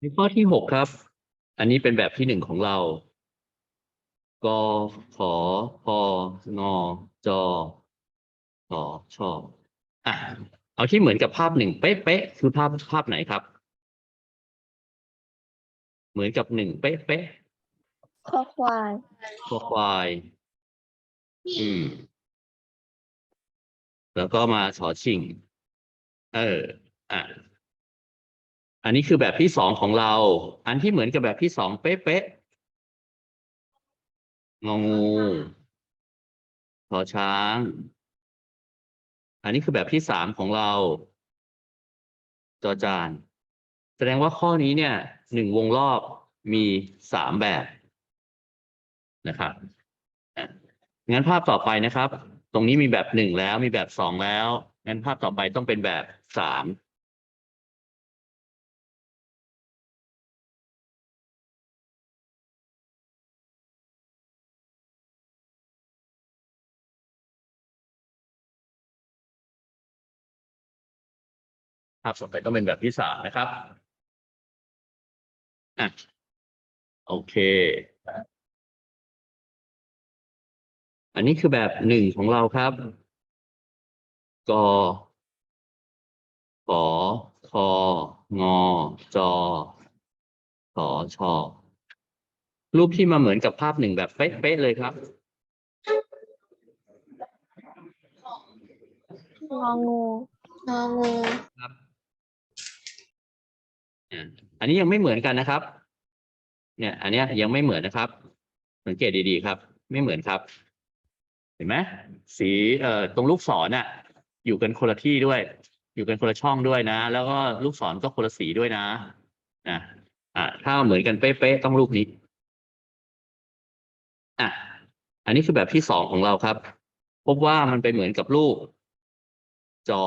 ในข้อที่หกครับ อันนี้เป็นแบบที่หนึ่งของเรา กขอพงจขอชออะเอาที่เหมือนกับภาพหนึ่งเป๊ะๆคือภาพภาพไหนครับ เหมือนกับหนึ่งเป๊ะคอควายๆคอควาย อืม แล้วก็มาชอชิง เออ อะ อันนี้คือแบบที่สองของเรา อันที่เหมือนกับแบบที่สองเป๊ะๆงองูชอช้าง อันนี้คือแบบที่สามของเรา จอจาน แสดงว่าข้อนี้เนี่ยหนึ่งวงรอบมีสามแบบนะครับงั้นภาพต่อไปนะครับ ตรงนี้มีแบบหนึ่งแล้วมีแบบสองแล้ว งั้นภาพต่อไปต้องเป็นแบบสามาพต่อไปต้องเป็นแบบที่สามนะครับอะโอเค อันนี้คือแบบหนึ่งของเราครับกขอคองอจอขอชอรูปที่มาเหมือนกับภาพหนึ่งแบบเป๊ะๆเลยครับงองูงองูครับ อันนี้ยังไม่เหมือนกันนะครับ เนี่ย อันนี้ยยังไม่เหมือนนะครับ สังเกตดีๆครับ ไม่เหมือนครับ เห็นไหมสีเอ่อตรงลูกศรน่ะ อยู่กันคนละที่ด้วย อยู่กันคนละช่องด้วยนะ แล้วก็ลูกศรก็คนละสีด้วยนะนะอะถ้าเหมือนกันเป๊ะๆต้องรูปนี้อะอันนี้คือแบบที่สองของเราครับ พบว่ามันไปเหมือนกับรูปจอ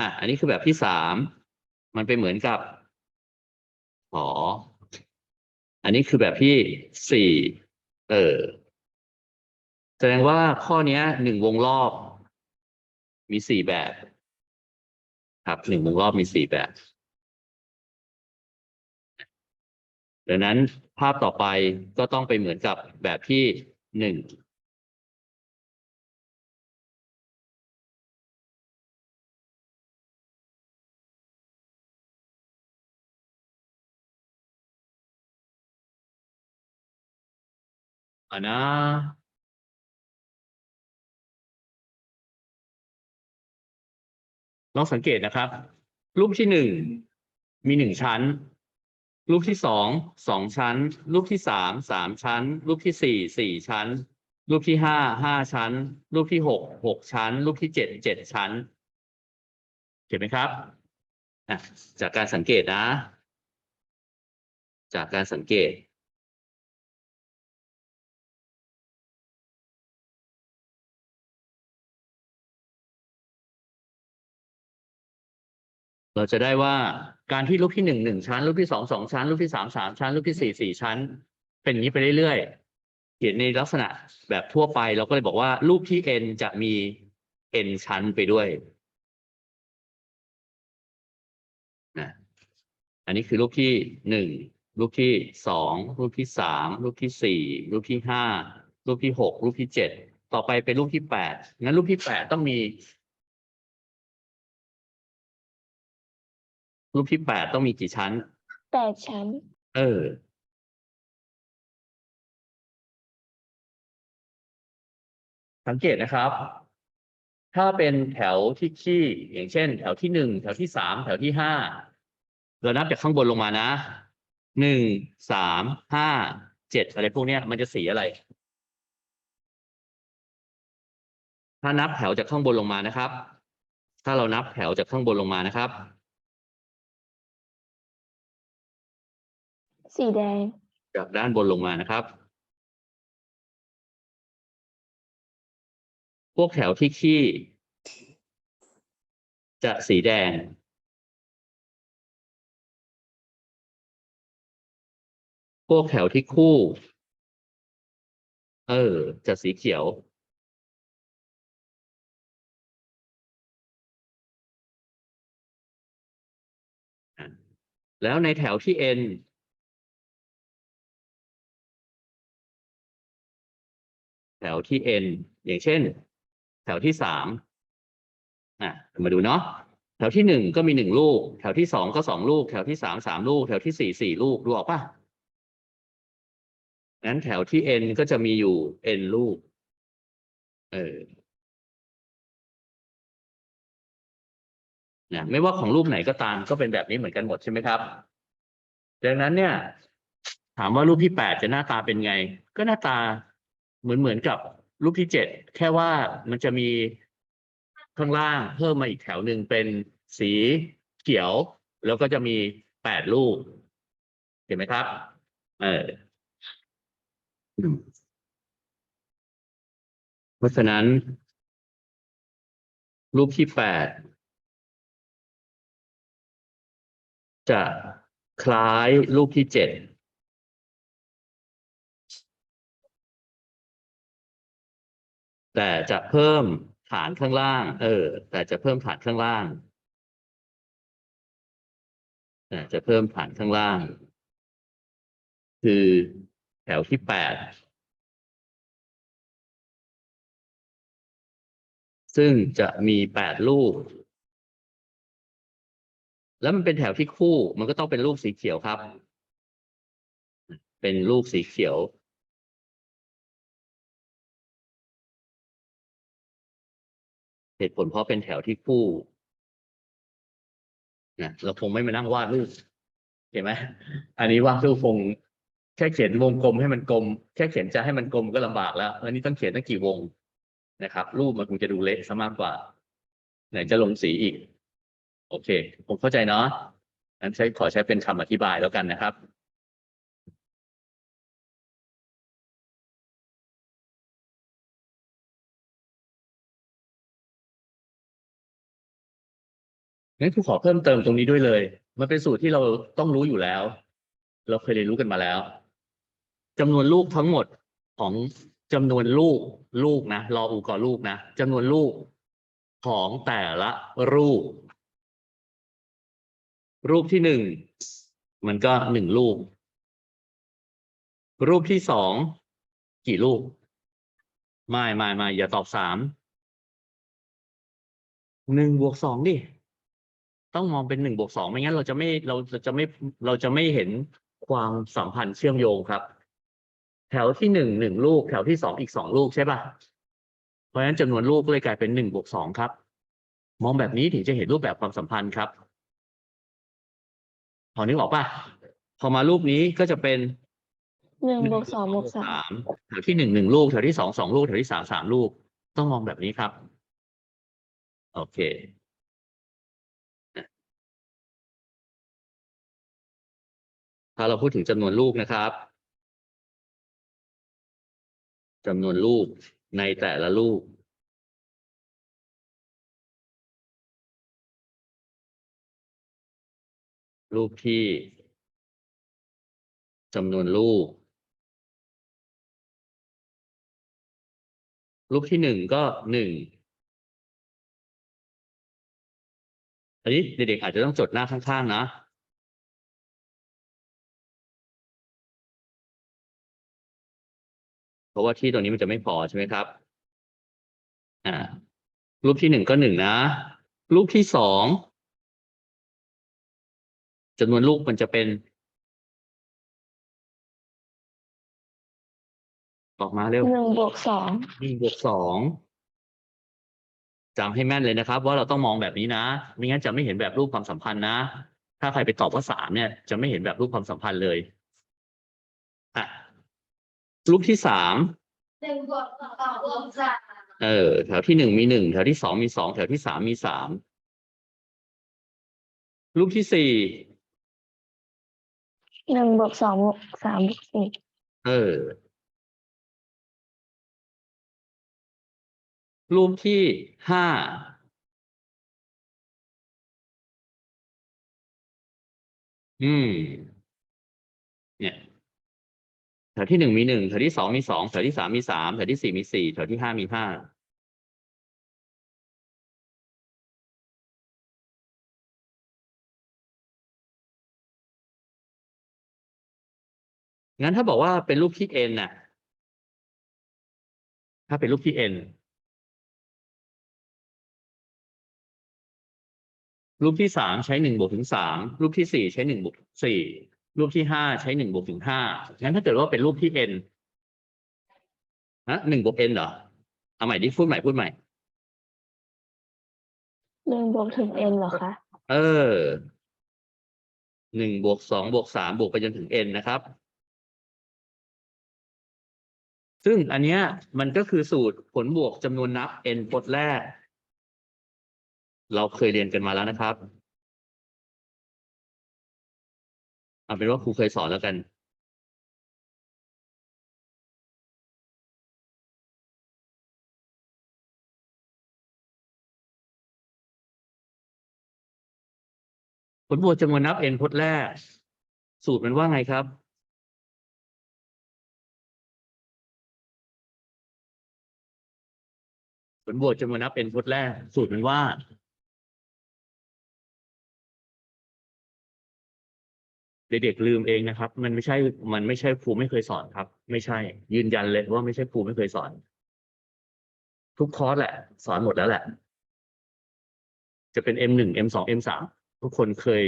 อะอันนี้คือแบบที่สาม มันไปเหมือนกับหออันนี้คือแบบที่สี่เออ แสดงว่าข้อนี้หนึ่งวงรอบ มีสี่แบบ ครับหนึ่งวงรอบมีสี่แบบดังนั้นภาพต่อไปก็ต้องไปเหมือนกับแบบที่หนึ่ง อ่านะลองสังเกตนะครับ รูปที่หนึ่งมีหนึ่งชั้น รูปที่สองสองชั้น รูปที่สามสามชั้น รูปที่สี่สี่ชั้น รูปที่ห้าห้าชั้น รูปที่หกหกชั้น รูปที่เจ็ดเจ็ดชั้นเห็นไหมครับจากการสังเกตนะ จากการสังเกต เราจะได้ว่าการที่รูปที่หนึ่งหนึ่งชั้น รูปที่สองสองชั้น รูปที่สามสามชั้น รูปที่สี่สี่ชั้น เป็นอย่างนี้ไปเรื่อยๆเขียนในลักษณะแบบทั่วไปเราก็เลยบอกว่ารูปที่ n จะมี n ชั้นไปด้วยนะอันนี้คือรูปที่หนึ่งรูปที่สองรูปที่สามรูปที่สี่รูปที่ห้ารูปที่หกรูปที่เจ็ดต่อไปเป็นรูปที่แปดงั้นรูปที่แปดต้องมี รูปที่แปดต้องมีกี่ชั้น แปดชั้น เออ สังเกตนะครับ ถ้าเป็นแถวที่ขี้ อย่างเช่น แถวที่หนึ่งแถวที่สามแถวที่ห้าเรานับจากข้างบนลงมานะหนึ่งสามห้าเจ็ดอะไรพวกเนี้ยมันจะสีอะไร ถ้านับแถวจากข้างบนลงมานะครับ ถ้าเรานับแถวจากข้างบนลงมานะครับ สีแดง จากด้านบนลงมานะครับ พวกแถวที่ขี้ จะสีแดง พวกแถวที่คู่ เออ จะสีเขียว แล้วในแถวที่ n แถวที่ n อย่างเช่น แถวที่สามอะมาดูเนาะแถวที่หนึ่งก็มีหนึ่งลูก แถวที่สองก็สองลูก แถวที่สามสามลูก แถวที่สี่สี่ลูกดูออกปะงั้นแถวที่ n ก็จะมีอยู่ n ลูก เออนะไม่ว่าของรูปไหนก็ตามก็เป็นแบบนี้เหมือนกันหมดใช่ไหมครับ ดังนั้นเนี่ย ถามว่ารูปที่แปดจะหน้าตาเป็นไง ก็หน้าตา เหมือนเหมือนกับรูปที่เจ็ดแค่ว่ามันจะมีข้างล่างเพิ่มมาอีกแถวหนึ่งเป็นสีเขียว แล้วก็จะมีแปดลูก เห็นไหมครับ เออเพราะฉะนั้น รูปที่แปดจะคล้ายรูปที่เจ็ด แต่จะเพิ่มฐานข้างล่าง เออ แต่จะเพิ่มฐานข้างล่างแต่จะเพิ่มฐานข้างล่าง คือแถวที่แปดซึ่งจะมีแปดลูก แล้วมันเป็นแถวที่คู่ มันก็ต้องเป็นลูกสีเขียวครับ เป็นลูกสีเขียว เหตุผลเพราะเป็นแถวที่คู่นะเราคงไม่มานั่งวาดรูปเห็นไหมอันนี้วาดรูปคงแค่เขียนวงกลมให้มันกลม แค่เขียนจะให้มันกลมก็ลำบากแล้วอันนี้ต้องเขียนตั้งกี่วงนะครับ รูปมันคงจะดูเละซะมากกว่า ไหนจะลงสีอีก โอเค ผมเข้าใจเนาะงั้นใช้ขอใช้เป็นคำอธิบายแล้วกันนะครับ งั้นครูขอเพิ่มเติมตรงนี้ด้วยเลย มันเป็นสูตรที่เราต้องรู้อยู่แล้ว เราเคยเรียนรู้กันมาแล้วจำนวนลูกทั้งหมดของจำนวนลูกลูกนะรออูกอลูกนะจำนวนลูกของแต่ละรูป รูปที่หนึ่งมันก็หนึ่งลูก รูปที่สองกี่ลูก ไม่ไม่ไม่อย่าตอบสามหนึ่งบวกสองดิ ต้องมองเป็นหนึ่งบวกสองไม่งั้นเราจะไม่เราเราจะไม่เราจะไม่เห็นความสัมพันธ์เชื่อมโยงครับ แถวที่หนึ่งหนึ่งลูก แถวที่สองอีกสองลูกใช่ป่ะเพราะฉะนั้นจำนวนลูกก็เลยกลายเป็นหนึ่งบวกสองครับ มองแบบนี้ถึงจะเห็นรูปแบบความสัมพันธ์ครับพอนึกออกป่ะพอมารูปนี้ก็จะเป็นหนึ่งบวกสองบวกสามมแถวที่หนึ่งหนึ่งลูกแถวที่สองสองลูกแถวที่สามสามลูก ต้องมองแบบนี้ครับ โอเค ถ้าเราพูดถึงจำนวนลูกนะครับจำนวนลูกในแต่ละลูก รูปที่จำนวนลูก รูปที่หนึ่งก็หนึ่งอันนี้เด็กๆอาจจะต้องจดหน้าข้างๆนะ ราะว่าที่ตรงนี้มันจะไม่พอใช่ไหมครับ อ่า รูปที่หนึ่งก็หนึ่งนะ รูปที่สองจำนวนลูกมันจะเป็น ออกมาเร็วหนึ่งบวกสองหนึ่งบวกสองจำให้แม่นเลยนะครับ ว่าเราต้องมองแบบนี้นะไม่งั้นจะไม่เห็นแบบรูปความสัมพันธ์นะ ถ้าใครไปตอบว่าสามเนี่ย จะไม่เห็นแบบรูปความสัมพันธ์เลยอะ รูปที่สามหนึ่งบวกสองบวกสามเออ แถวที่หนึ่งมีหนึ่งแถวที่สองมีสองแถวที่สามมีสามรูปที่สี่หนึ่งบวกสองบวกสามบวกสี่เออ รูปที่ห้าอืม เนี่ยแถวที่หนึ่งมีหนึ่งแถวที่สองมีสองแถวที่สามมีสามแถวที่สี่มีสี่แถวที่ห้ามีห้างั้นถ้าบอกว่าเป็นรูปที่ n น่ะ ถ้าเป็นรูปที่ n รูปที่สามใช้หนึ่งบวกถึงสามรูปที่สี่ใช้หนึ่งบวกสี่ รูปที่ห้าใช้หนึ่งบวกถึงห้างั้นถ้าเกิดว่าเป็นรูปที่ n นะหนึ่งบวก n เหรอ เอาใหม่ดิพูดใหม่พูดใหม่ หนึ่งบวกถึง n เหรอคะ เออ หนึ่งบวกสองบวกสามบวกไปจนถึง n นะครับ ซึ่งอันเนี้ยมันก็คือสูตรผลบวกจำนวนนับ n พจน์แรก เราเคยเรียนกันมาแล้วนะครับ เอาเป็นว่าครูเคยสอนแล้วกันผลบวกจำนวนนับ n พจน์แรก สูตรมันว่าไงครับ ผลบวกจำนวนนับ n พจน์แรก สูตรมันว่า เด็กๆลืมเองนะครับ มันไม่ใช่ มันไม่ใช่ครูไม่เคยสอนครับ ไม่ใช่ ยืนยันเลยว่าไม่ใช่ครูไม่เคยสอน ทุกคอร์สแหละ สอนหมดแล้วแหละ จะเป็น M หนึ่ง M สอง M สามทุกคนเคย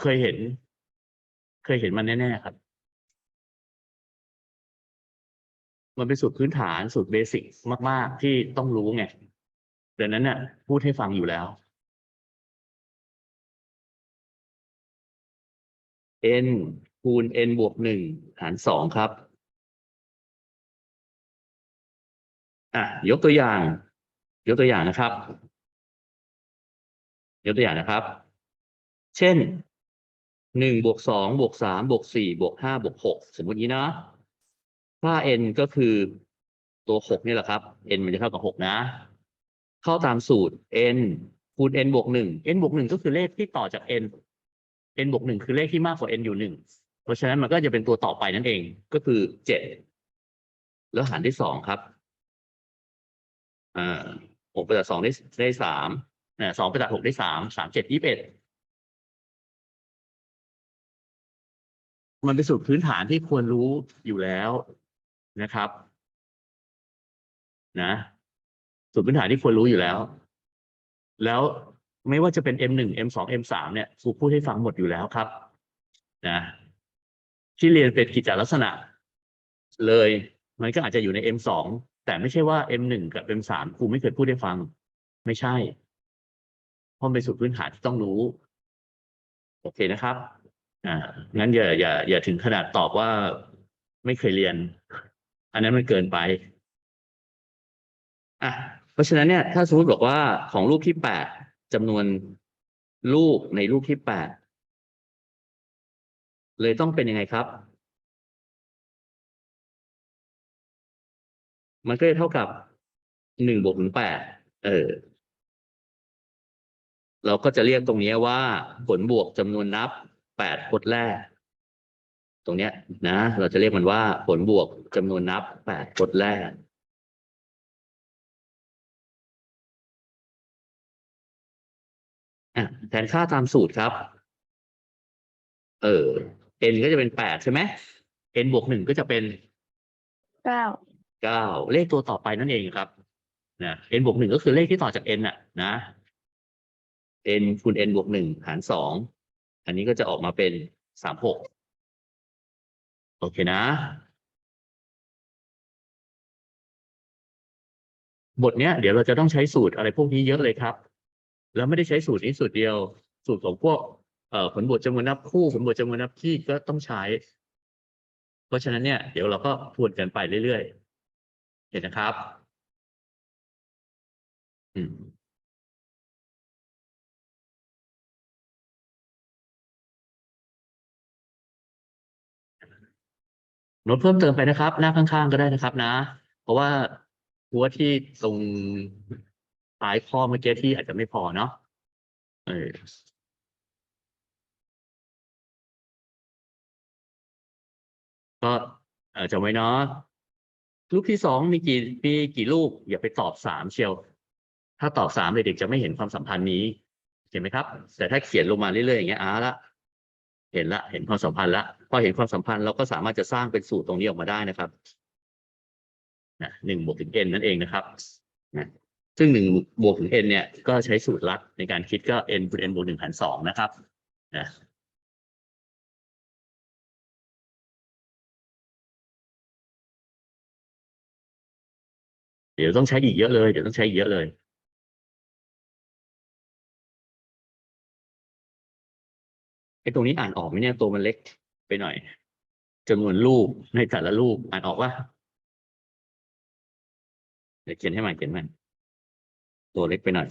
เคยเห็น เคยเห็นมันแน่ๆครับ มันเป็นสูตรพื้นฐานสูตรเบสิกมาก ๆ ที่ต้องรู้ไงดังนั้นเนี่ยพูดให้ฟังอยู่แล้ว n คูณ n บวกหนึ่งหารสองครับอะยกตัวอย่าง ยกตัวอย่างนะครับ ยกตัวอย่างนะครับ เช่นหนึ่งบวกสองบวกสามบวกสี่บวกห้าบวกหกสมมตินี้นะค่า n ก็คือตัวหกนี่แหละครับ n มันจะเท่ากับหกนะ เข้าตามสูตร n คูณ n บวกหนึ่ง n บวกหนึ่งก็คือเลขที่ต่อจาก n n บวกหนึ่งคือเลขที่มากกว่า n อยู่หนึ่งเพราะฉะนั้นมันก็จะเป็นตัวต่อไปนั่นเองก็คือเจ็ดแล้วหารด้วยสองครับอ่าหกไปจากสองได้ได้สามนะสองไปจากหกได้สามสามเจ็ดยี่สิบเอ็ดมันเป็นสูตรพื้นฐานที่ควรรู้อยู่แล้วนะครับ นะสูตรพื้นฐานที่ควรรู้อยู่แล้ว แล้ว ไม่ว่าจะเป็น M หนึ่ง M สอง M สามเนี่ยครูพูดให้ฟังหมดอยู่แล้วครับนะที่เรียนเป็นกิจลักษณะ เลย มันก็อาจจะอยู่ใน M สองแต่ไม่ใช่ว่า M หนึ่งกับ M สามครูไม่เคยพูดให้ฟัง ไม่ใช่เพราะเป็นสูตรพื้นฐานที่ต้องรู้ โอเคนะครับ อ่า งั้นอย่าอย่าอย่าถึงขนาดตอบว่าไม่เคยเรียน อันนั้นมันเกินไป อะ เพราะฉะนั้นเนี่ย ถ้าสมมติบอกว่าของรูปที่แปด จำนวนลูกในรูปที่แปดเลยต้องเป็นยังไงครับ มันก็จะเท่ากับหนึ่งบวกถึงแปดเออ เราก็จะเรียกตรงนี้ว่าผลบวกจำนวนนับแปดพจน์แรก ตรงเนี้ยนะ เราจะเรียกมันว่าผลบวกจำนวนนับแปดพจน์แรก อะแทนค่าตามสูตรครับ เออ n ก็จะเป็นแปดใช่ไหม n บวกหนึ่งก็จะเป็นเก้าเก้าเลขตัวต่อไปนั่นเองครับนะ n บวกหนึ่งก็คือเลขที่ต่อจาก n น่ะ นะ n คูณ n บวกหนึ่งหารสองอันนี้ก็จะออกมาเป็นสามหกโอเคนะ บทเนี้ย เดี๋ยวเราจะต้องใช้สูตรอะไรพวกนี้เยอะเลยครับ แล้วไม่ได้ใช้สูตรนี้สูตรเดียว สูตรของพวกเอ่อผลบวกจำนวนนับคู่ผลบวกจำนวนนับคี่ก็ต้องใช้ เพราะฉะนั้นเนี่ยเดี๋ยวเราก็ทวนกันไปเรื่อยๆ เห็นนะครับ อืมโน้ตเพิ่มเติมไปนะครับ หน้าข้างๆก็ได้นะครับนะ เพราะว่าหัวที่ตรง ปลายข้อเมื่อกี้ที่อาจจะไม่พอเนาะเออก็จำไว้เนาะลูกที่สองมีกี่มีกี่ลูกอย่าไปตอบสามเชียว ถ้าตอบสามเด็กๆจะไม่เห็นความสัมพันธ์นี้ เห็นไหมครับ แต่ถ้าเขียนลงมาเรื่อยๆอย่างเงี้ยอ่าละเห็นละเห็นความสัมพันธ์ละพอเห็นความสัมพันธ์เราก็สามารถจะสร้างเป็นสูตรตรงนี้ออกมาได้นะครับนะหนึ่งบวกถึง n นั่นเองนะครับนะ ซึ่งหนึ่งบวกถึง n เนี่ยก็ใช้สูตรลัดในการคิดก็ n คูณ n บวกหนึ่งหารสองนะครับนะเดี๋ยวต้องใช้อีกเยอะเลย เดี๋ยวต้องใช้อีเยอะเลยไอ้ตรงนี้อ่านออกไหมเนี่ยตัวมันเล็กไปหน่อยจำนวนรูปในแต่ละรูปอ่านออกว่าเดี๋ยวเขียนให้ใหม่เขียนใหม่ ตัวเล็กไปหน่อย